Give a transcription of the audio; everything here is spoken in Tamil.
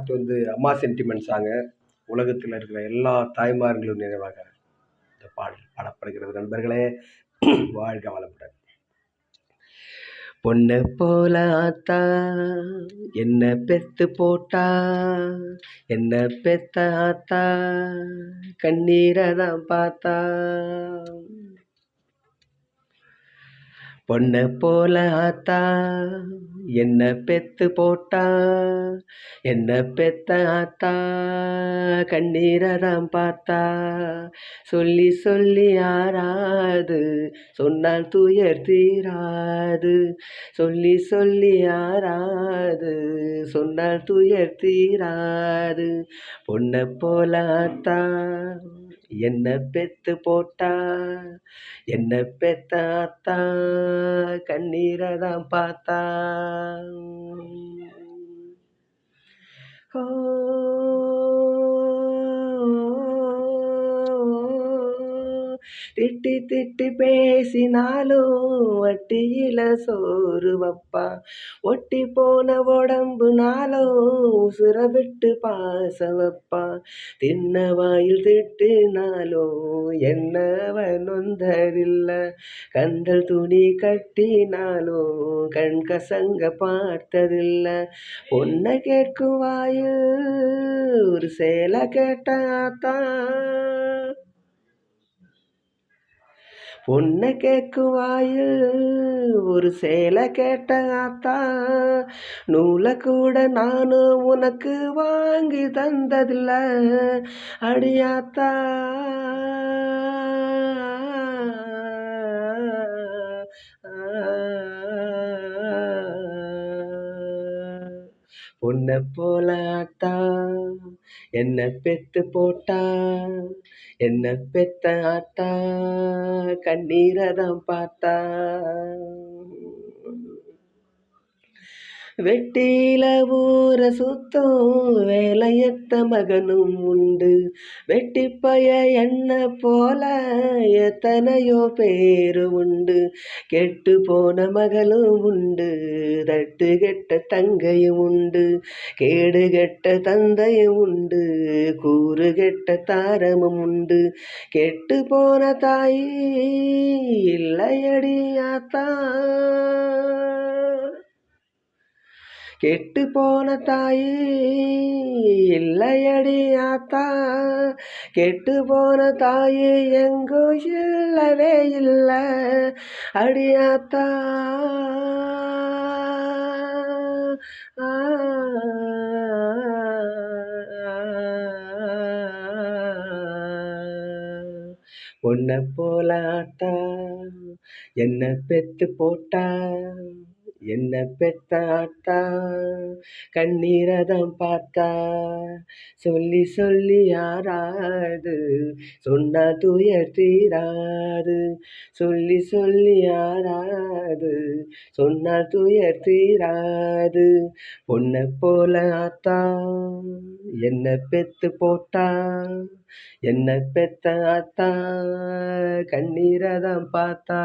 அடுத்து வந்து அம்மா சென்டிமெண்ட் சாங்கு உலகத்தில் இருக்கிற எல்லா தாய்மார்களும் நினைவாக இந்த பாடல் பாடப்படுகிறது. நண்பர்களே வாழ்க வளமுடன். பொண்ணை போல ஆத்தா என்ன பெத்து போட்டா என்ன பெத்த ஆத்தா கண்ணீரை தான் பார்த்தா. பொண்ணை போல ஆத்தா என்ன பெத்து போட்டா என்ன பெத்த ஆத்தா கண்ணீரதாம் பார்த்தா. சொல்லி சொல்லி ஆறாது சொன்னால் துயர் தீராது. சொல்லி சொல்லி ஆறாது சொன்னால் துயர் தீராது. பொண்ணை போல ஆத்தா என்ன பெத்து போட்டா என்ன பெத்த கண்ணீரை தான் பார்த்தா ஓ திட்டி திட்டி பேசினாலும் வட்டியில சோறு வப்பா. ஒட்டி போன உடம்புனாலும் உசுர விட்டு பாச வப்பா. தின்ன வாயில் திட்டினாலும் என்னவன் நொந்ததில்லை கந்தல் துணி கட்டினாலும் கண் கசங்க பார்த்ததில்ல. பொண்ணை கேட்கும் வாயு ஒரு சேலை கேட்டாத்தான் பொண்ணை கேட்கும் ஒரு சேலை கேட்ட ஆத்தா நூலை கூட நானும் உனக்கு வாங்கி தந்ததில்ல அடியாத்தா உன்னை போல ஆத்தா என்ன பெத்து போட்டா? என்ன பெத்த ஆட்டா? கண்ணீரை தான் பார்த்தா? வெட்டியில ஊர சுத்தும் வேலையத்த மகனும் உண்டு. வெட்டிப்பய என்ன போல எத்தனையோ பேரு உண்டு. கெட்டு போன மகளும் உண்டு தட்டு கெட்ட தங்கையும் உண்டு கேடு கெட்ட தந்தையும் உண்டு கூறு கெட்ட தாரமும் உண்டு. கெட்டு போன தாய் இல்லையடியாத்தான் கெட்டு போன தாயே இல்லையடி ஆத்தா. கெட்டு போன தாயே எங்கோ இல்லவே இல்லை. அடியாத்தா உன்னை போல என்ன பெத்து போட்டா. என்ன பெத்த ஆத்தா பார்த்தா? சொல்லி சொல்லி யாராது சொன்னா துயர் தீராது. சொல்லி சொல்லி யாராது சொன்னா துயர் தீராது. பொண்ணை போல ஆத்தா என்ன பெத்து போட்டா? என்ன பெத்த ஆத்தா? கண்ணீரதம் பார்த்தா?